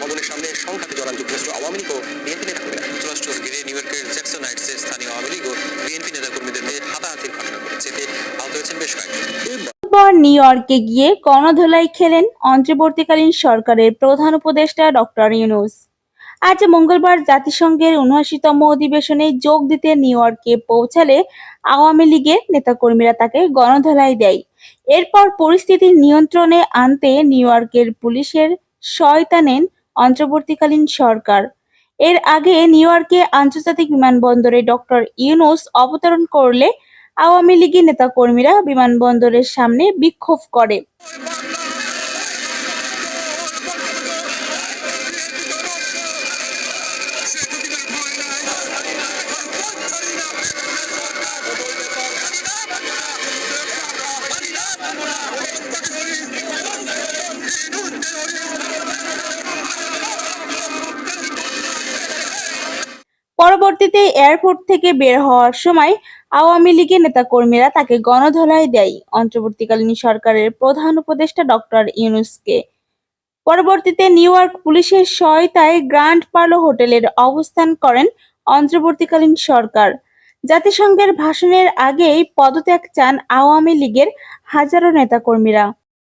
ভবনের সামনে সংঘাতে জড়ান যুক্তরাষ্ট্র আওয়ামী লীগ ও বিএনপি নেতাকর্মীরা। যুক্তরাষ্ট্র ঘিরে নিউ ইয়র্কের জ্যাকসন হাইটসে স্থানীয় আওয়ামী লীগ ও বিএনপি নেতাকর্মীদের নিয়ে হাতাহাতির ঘটনা ঘটেছে। এতে আহত হয়েছেন বেশ কয়েকজন। পর নিউ ইয়র্কে গিয়ে গণধোলাই খেলেন অন্তর্বর্তীকালীন সরকারের প্রধান উপদেষ্টা ডক্টর ইউনুস। আজ মঙ্গলবার জাতিসংঘের উনআশিতম অধিবেশনে যোগ দিতে নিউ ইয়র্কে পৌঁছালে আওয়ামী লীগের নেতাকর্মীরা তাকে গণধোলাই দেয়। এরপর পরিস্থিতি নিয়ন্ত্রণে আনতে নিউ ইয়র্কের পুলিশের সহায়তা নেন অন্তর্বর্তীকালীন সরকার। এর আগে নিউ ইয়র্কে আন্তর্জাতিক বিমানবন্দরে ডক্টর ইউনুস অবতরণ করলে আওয়ামী লীগের নেতাকর্মীরা বিমানবন্দরের সামনে বিক্ষোভ করে। পরবর্তীতে এয়ারপোর্ট থেকে বের হওয়ার সময় আওয়ামী লীগের নেতাকর্মীরা তাকে গণধোলাই দেয়। অন্তর্বর্তীকালীন সরকারের প্রধান উপদেষ্টা ডক্টর ইউনুসকে। পরবর্তীতে নিউ ইয়র্ক পুলিশের সহায়তায় গ্র্যান্ড পার্লো হোটেলের অবস্থান করেন অন্তর্বর্তীকালীন সরকার। জাতিসংঘের ভাষণের আগেই পদত্যাগ চান আওয়ামী লীগের হাজারো নেতাকর্মীরা।